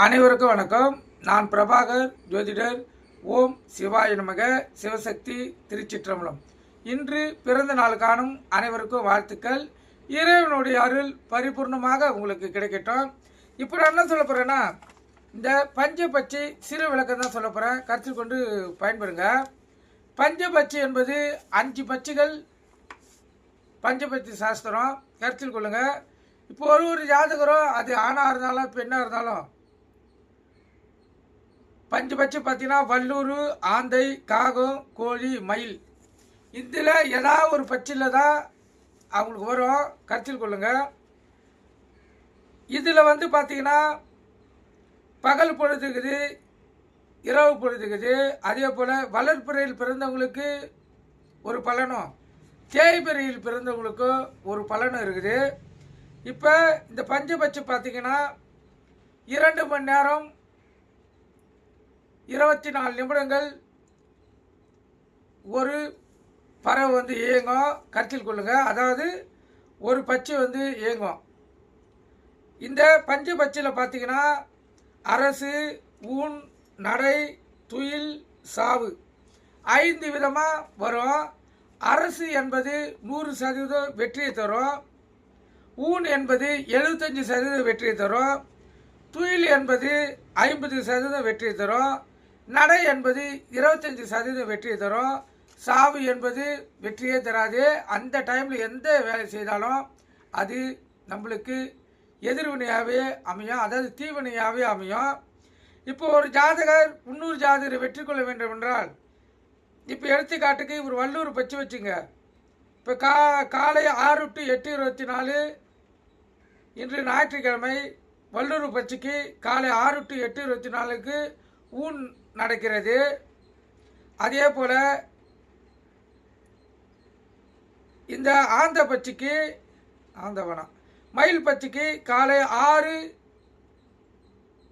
அனைவருக்கும் வணக்கம். நான் பிரபாகர் ஜோதிடர். ஓம் சிவாய நமக. சிவசக்தி திருச்சிற்றம்பலம். இன்று பிறந்த நாள் காணும் அனைவருக்கும் வாழ்த்துக்கள். இறைவனுடைய அருள் பரிபூர்ணமாக உங்களுக்கு கிடைக்கட்டும். இப்போ நான் என்ன சொல்ல போகிறேன்னா இந்த பஞ்சபட்சி சிறு விளக்கம் தான் சொல்ல போகிறேன் கருத்தில் கொண்டு பயன்பெறுங்க பஞ்சபட்சி என்பது அஞ்சு பட்சிகள். பஞ்சபட்சி சாஸ்திரம். கருத்தில் கொள்ளுங்கள் இப்போ ஒரு ஒரு ஜாதகரும் அது ஆணாக இருந்தாலும் பெண்ணாக இருந்தாலும் பஞ்சபட்சி பார்த்தீங்கன்னா வல்லூர் ஆந்தை காகம் கோழி மயில். இதில் ஏதாவது ஒரு பட்சியில் தான் அவங்களுக்கு வரும். கருத்தில் கொள்ளுங்கள் இதில் வந்து பார்த்தீங்கன்னா பகல் பொழுதுக்குது இரவு பொழுதுக்குது. அதே போல் வளர்ப்பிறையில் பிறந்தவங்களுக்கு ஒரு பலனும் தேய்பிறையில் பிறந்தவங்களுக்கும் ஒரு பலனும் இருக்குது. இப்போ இந்த பஞ்சபட்சம் பார்த்திங்கன்னா இரண்டு மணி நேரம் இருபத்தி நாலு நிமிடங்கள் ஒரு பறவை வந்து இயங்கும். கருத்தில் கொள்ளுங்கள் அதாவது ஒரு பச்சை வந்து இயங்கும். இந்த பஞ்சு பச்சையில் பார்த்தீங்கன்னா அரசு ஊன் நடை துயில் சாவு ஐந்து விதமாக வரும். அரசு என்பது நூறு சதவீதம் வெற்றியை தரும். ஊன் என்பது எழுபத்தஞ்சு சதவீதம் வெற்றியை தரும். துயில் என்பது ஐம்பது சதவீதம் வெற்றியை தரும். நடை என்பது இருபத்தஞ்சி சதவீதம் வெற்றியை தரும். சாவு என்பது வெற்றியே தராது. அந்த டைமில் எந்த வேலை செய்தாலும் அது நம்மளுக்கு எதிர்வினையாகவே அமையும். அதாவது தீவினையாகவே அமையும். இப்போ ஒரு ஜாதகர் இன்னொரு ஜாதகரை வெற்றி கொள்ள வேண்டும் என்றால் இப்போ எடுத்துக்காட்டுக்கு இவர் வல்லூர் பச்சு வச்சுங்க. இப்போ கா காலை ஆறு டு எட்டு இருபத்தி நாலு இன்று ஞாயிற்றுக்கிழமை வல்லூர் பச்சுக்கு காலை ஆறு டு எட்டு இருபத்தி நாலுக்கு ஊன் நடக்கிறது. அதே போல் இந்த ஆந்த பச்சைக்கு ஆந்தவனம் மயில் பச்சைக்கு காலை ஆறு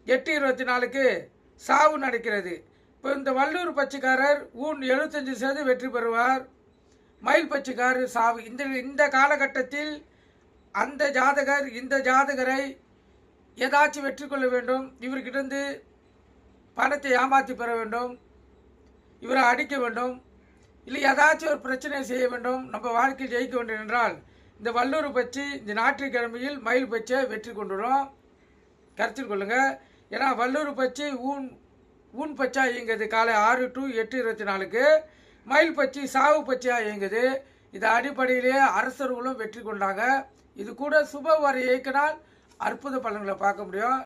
எட்டு இருபத்தி நாலுக்கு சாவு நடக்கிறது. இப்போ இந்த வள்ளூர் பச்சைக்காரர் ஊன் எழுபத்தஞ்சு சதவீதம் வெற்றி பெறுவார். மயில் பச்சைக்காரர் சாவு. இந்த இந்த காலகட்டத்தில் அந்த ஜாதகர் இந்த ஜாதகரை ஏதாச்சும் வெற்றி கொள்ள வேண்டும். இவர்கிட்ட பணத்தை ஏமாற்றி பெற வேண்டும். இவரை அடிக்க வேண்டும். இல்லை ஏதாச்சும் ஒரு பிரச்சனை செய்ய வேண்டும். நம்ம வாழ்க்கையில் ஜெயிக்க வேண்டும் என்றால் இந்த வல்லூர் பற்றி இந்த ஞாயிற்றுக்கிழமையில் மயில் பச்சை வெற்றி கொண்டுடும் கருத்தில் கொள்ளுங்கள் ஏன்னா வல்லூர் பச்சை ஊன் ஊன் பச்சா இயங்குது. காலை ஆறு டு எட்டு இருபத்தி நாலுக்கு மயில் பச்சி சாவு பச்சையாக இயங்குது. இது அடிப்படையிலேயே அரசர்களும் வெற்றி கொண்டாங்க. இது கூட சுப வரை இயக்கினால் அற்புத பலன்களை பார்க்க முடியும்.